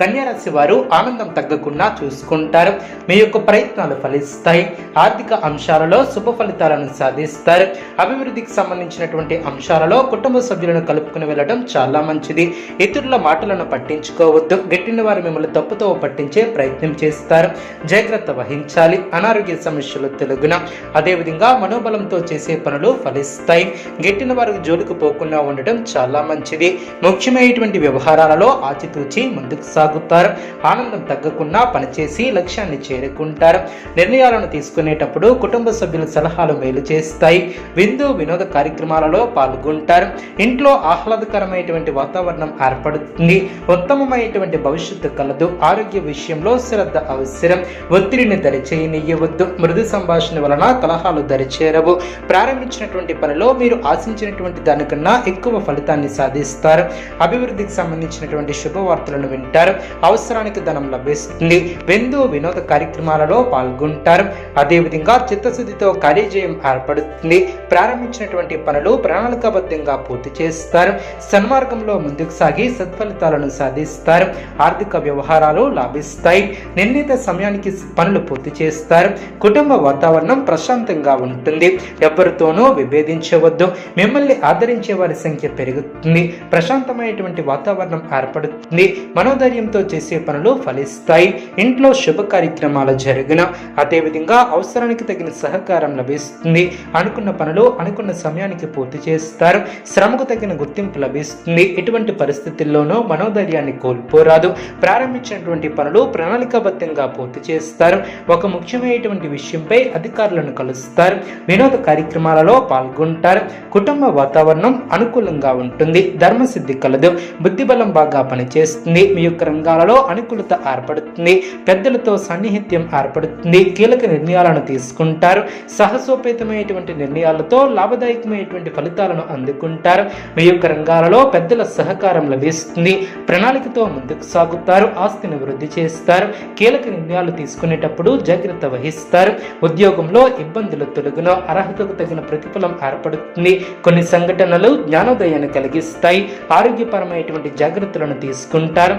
కన్యారాశి వారు ఆనందం తగ్గకుండా చూసుకుంటారు. మీ యొక్క ప్రయత్నాలు ఫలిస్తాయి. ఆర్థిక అంశాలలో శుభ ఫలితాలను సాధిస్తారు. అభివృద్ధికి సంబంధించినటువంటి అంశాలలో కుటుంబ సభ్యులను కలుపుకుని వెళ్ళడం చాలా మంచిది. ఇతరుల మాటలను పట్టించుకోవద్దు. గట్టిన వారు మిమ్మల్ని తప్పుతో పట్టించే ప్రయత్నం చేస్తారు. జాగ్రత్త వహించాలి. అనారోగ్య సమస్యలు తెలుగున. అదేవిధంగా మనోబలంతో చేసే పనులు ఫలిస్తాయి. గట్టిన వారికి జోలికి పోకుండా ఉండటం చాలా మంచిది. ముఖ్యమైనటువంటి వ్యవహారాలలో ఆచితూచి ముందుకు సాగుతారు ఆనందం తగ్గకుండా పనిచేసి లక్ష్యాన్ని చేరుకుంటారు. నిర్ణయాలను తీసుకునేటప్పుడు కుటుంబ సభ్యుల సలహాలు మేలు చేస్తాయి. విందు వినోద కార్యక్రమాలలో పాల్గొంటారు. ఇంట్లో ఆహ్లాదకరమైనటువంటి వాతావరణం ఏర్పడుతుంది. ఉత్తమమైనటువంటి భవిష్యత్తు కలదు. ఆరోగ్య విషయంలో శ్రద్ధ అవసరం. ఒత్తిడిని దరిచేయనియ్యవద్దు మృదు సంభాషణ వలన కలహాలు దరిచేరవు. ప్రారంభించినటువంటి పనిలో మీరు ఆశించినటువంటి దానికన్నా ఎక్కువ ఫలితాన్ని సాధిస్తారు. అభివృద్ధికి సంబంధించినటువంటి శుభవార్తలను వింటారు. అవసరానికి ధనం లభిస్తుంది. విందు వినోద కార్యక్రమాలలో పాల్గొంటారు. అదేవిధంగా చిత్తశుద్ధితో కార్యజయం ఏర్పడుతుంది. ప్రారంభించినటువంటి పనులు ప్రణాళికాబద్ధంగా పూర్తి చేస్తారు. సన్మార్గంలో ముందుకు సాగి సత్ఫలితాలను సాధిస్తారు. ఆర్థిక వ్యవహారాలు లాభిస్తాయి. నిర్ణీత సమయానికి పనులు పూర్తి చేస్తారు. కుటుంబ వాతావరణం ప్రశాంతంగా ఉంటుంది. ఎవరితోనూ విభేదించవద్దు. మిమ్మల్ని ఆదరించే వారి సంఖ్య పెరుగుతుంది. ప్రశాంతమైనటువంటి వాతావరణం ఏర్పడుతుంది. మనోధైర్యం ధైర్యంతో చేసే పనులు ఫలిస్తాయి. ఇంట్లో శుభ కార్యక్రమాలు జరిగిన అదేవిధంగా అవసరానికి తగిన సహకారం లభిస్తుంది. అనుకున్న పనులు అనుకున్న సమయానికి పూర్తి చేస్తారు. శ్రమకు తగిన గుర్తింపు లభిస్తుంది. ఎటువంటి పరిస్థితుల్లోనూ మనోధైర్యాన్ని కోల్పోరాదు. ప్రారంభించినటువంటి పనులు ప్రణాళికాబద్ధంగా పూర్తి చేస్తారు. ఒక ముఖ్యమైనటువంటి విషయంపై అధికారులను కలుస్తారు. వినోద కార్యక్రమాలలో పాల్గొంటారు. కుటుంబ వాతావరణం అనుకూలంగా ఉంటుంది. ధర్మసిద్ధి కలదు. బుద్ధిబలం బాగా పనిచేస్తుంది. మీ యొక్క రంగాలలో అనుకూలత ఏర్పడుతుంది. పెద్దలతో సన్నిహిత్యం ఏర్పడుతుంది. కీలక నిర్ణయాలను తీసుకుంటారు. సాహసోపేతమైనటువంటి నిర్ణయాలతో లాభదాయకమైనటువంటి ఫలితాలను అందుకుంటారు. మీ యొక్క రంగాలలో పెద్దల సహకారం లభిస్తుంది. ప్రణాళికతో ముందుకు సాగుతారు. ఆస్తిని వృద్ధి చేస్తారు. కీలక నిర్ణయాలు తీసుకునేటప్పుడు జాగ్రత్త వహిస్తారు. ఉద్యోగంలో ఇబ్బందులు తొలగున అర్హతకు తగిన ప్రతిఫలం ఏర్పడుతుంది. కొన్ని సంఘటనలు జ్ఞానోదయాన్ని కలిగిస్తాయి. ఆరోగ్యపరమైనటువంటి జాగ్రత్తలను తీసుకుంటారు.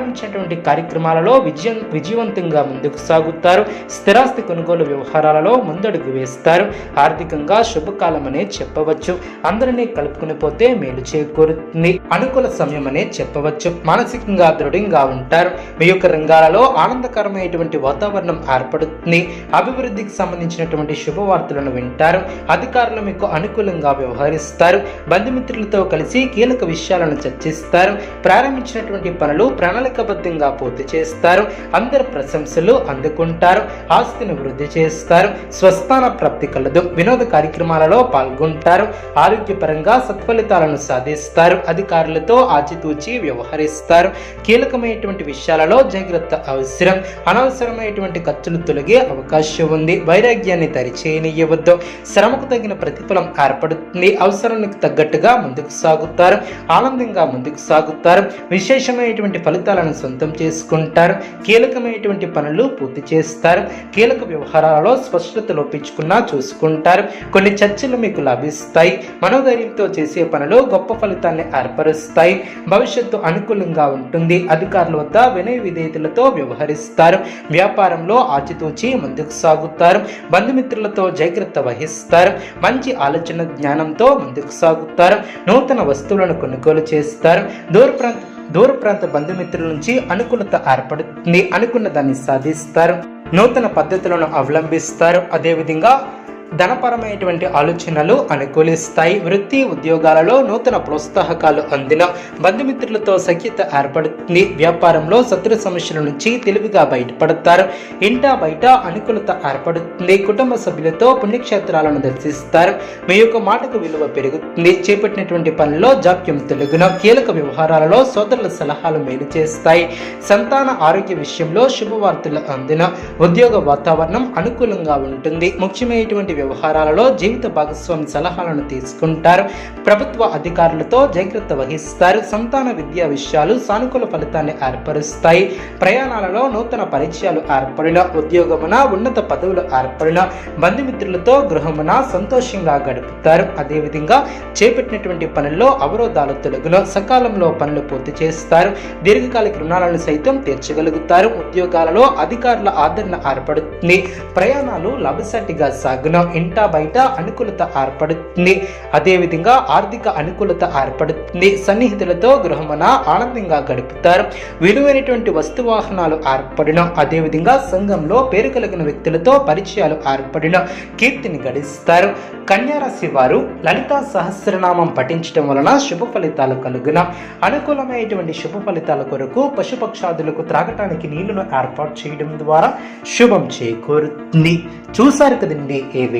ప్రారంభించినటువంటి కార్యక్రమాలలో విజయం విజయవంతంగా ముందుకు సాగుతారు. స్థిరాస్తి కొనుగోలు వ్యవహారాలలో ముందడుగు వేస్తారు. ఆర్థికంగా శుభకాలం అనే చెప్పవచ్చు. అందరినీ కలుపుకుని పోతే మేలు చేకూరుతుంది. అనుకూల సమయం అనే చెప్పవచ్చు. మానసికంగా దృఢంగా ఉంటారు. మీ యొక్క రంగాలలో ఆనందకరమైనటువంటి వాతావరణం ఏర్పడుతుంది. అభివృద్ధికి సంబంధించినటువంటి శుభవార్తలను వింటారు. అధికారులు మీకు అనుకూలంగా వ్యవహరిస్తారు. బంధుమిత్రులతో కలిసి కీలక విషయాలను చర్చిస్తారు. ప్రారంభించినటువంటి పనులు ప్రణాళికబద్ధంగా పూర్తి చేస్తారు. అందరి ప్రశంసలు అందుకుంటారు. ఆస్తిని వృద్ధి చేస్తారు. స్వస్థాన ప్రాప్తి కలదు. వినోద కార్యక్రమాలలో పాల్గొంటారు. ఆరోగ్యపరంగా సత్ఫలితాలను సాధిస్తారు. అధికారులతో ఆచితూచి వ్యవహరిస్తారు. కీలకమైనటువంటి విషయాలలో జాగ్రత్త అవసరం. అనవసరమైనటువంటి ఖర్చులు తొలగే అవకాశం ఉంది. వైరాగ్యాన్ని దరిచేయనియ్యవద్దు శ్రమకు తగిన ప్రతిఫలం ఏర్పడుతుంది. అవసరానికి తగ్గట్టుగా ముందుకు సాగుతారు. ఆనందంగా ముందుకు సాగుతారు. విశేషమైనటువంటి ఫలితాలను సొంతం చేసుకుంటారు. కీలకమైనటువంటి పనులు పూర్తి చేస్తారు. కీలక వ్యవహారాలలో స్పష్టత లోపించుకున్నా చూసుకుంటారు. కొన్ని చర్చలు మీకు లభిస్తాయి. మనోధైర్యంతో చేసే పనులు గొప్ప ఫలితాన్ని ఏర్పరుస్తాయి. భవిష్యత్తు అనుకూలంగా ఉంటుంది. అధికారుల వద్ద వినయ విధేయతలతో వ్యవహరిస్తారు. వ్యాపారంలో ఆచితూచి ముందుకు సాగుతారు. బంధుమిత్రులతో జాగ్రత్త వహిస్తారు. మంచి ఆలోచన జ్ఞానంతో ముందుకు సాగుతారు. నూతన వస్తువులను కొనుగోలు చేస్తారు. దూర ప్రాంత దూర ప్రాంత బంధుమిత్రుల నుంచి అనుకూలత ఏర్పడుతుంది. అనుకున్న దాన్ని సాధిస్తారు. నూతన పద్ధతులను అవలంబిస్తారు. అదేవిధంగా ధనపరమైనటువంటి ఆలోచనలు అనుకూలిస్తాయి. వృత్తి ఉద్యోగాలలో నూతన ప్రోత్సాహకాలు అందిన బంధుమిత్రులతో సఖ్యత ఏర్పడుతుంది. వ్యాపారంలో శత్రు సమస్యల నుంచి తెలివిగా బయటపడతారు. ఇంటా బయట అనుకూలత ఏర్పడుతుంది. కుటుంబ సభ్యులతో పుణ్యక్షేత్రాలను దర్శిస్తారు. మీ యొక్క మాటకు విలువ పెరుగుతుంది. చేపట్టినటువంటి పనిలో జాప్యం తెలుగున కీలక వ్యవహారాలలో సోదరుల సలహాలు మేలు చేస్తాయి. సంతాన ఆరోగ్య విషయంలో శుభవార్తలు అందిన ఉద్యోగ వాతావరణం అనుకూలంగా ఉంటుంది. ముఖ్యమైనటువంటి వ్యవహారాలలో జీవిత భాగస్వామి సలహాలను తీసుకుంటారు. ప్రభుత్వ అధికారులతో జాగ్రత్త వహిస్తారు. సంతాన విద్యా విషయాలు సానుకూల ఫలితాన్ని ఏర్పరుస్తాయి. ప్రయాణాలలో నూతన పరిచయాలు ఏర్పడిన ఉద్యోగమున ఉన్నత పదవులు ఏర్పడిన బంధుమిత్రులతో గృహమున సంతోషంగా గడుపుతారు. అదేవిధంగా చేపట్టినటువంటి పనుల్లో అవరోధాలు తొలగున సకాలంలో పనులు పూర్తి చేస్తారు. దీర్ఘకాలిక రుణాలను సైతం తీర్చగలుగుతారు. ఉద్యోగాలలో అధికారుల ఆదరణ ఏర్పడుతుంది. ప్రయాణాలు లాభసాటిగా సాగునం. ఇంటా బయట అనుకూలత ఏర్పడుతుంది. అదేవిధంగా ఆర్థిక అనుకూలత ఏర్పడుతుంది. సన్నిహితులతో గృహమున ఆనందంగా గడుపుతారు. విలువైనటువంటి వస్తు వాహనాలు ఏర్పడిన. అదేవిధంగా సంఘంలో పేరు కలిగిన వ్యక్తులతో పరిచయాలు ఏర్పడిన. కీర్తిని గడిస్తారు. కన్యారాశి వారు లలిత సహస్రనామం పఠించడం వలన శుభ ఫలితాలు కలుగున. అనుకూలమైనటువంటి శుభ ఫలితాల కొరకు పశుపక్షాదులకు త్రాగటానికి నీళ్ళను ఏర్పాటు చేయడం ద్వారా శుభం చేకూరుతుంది. చూశారు కదండి ఏవి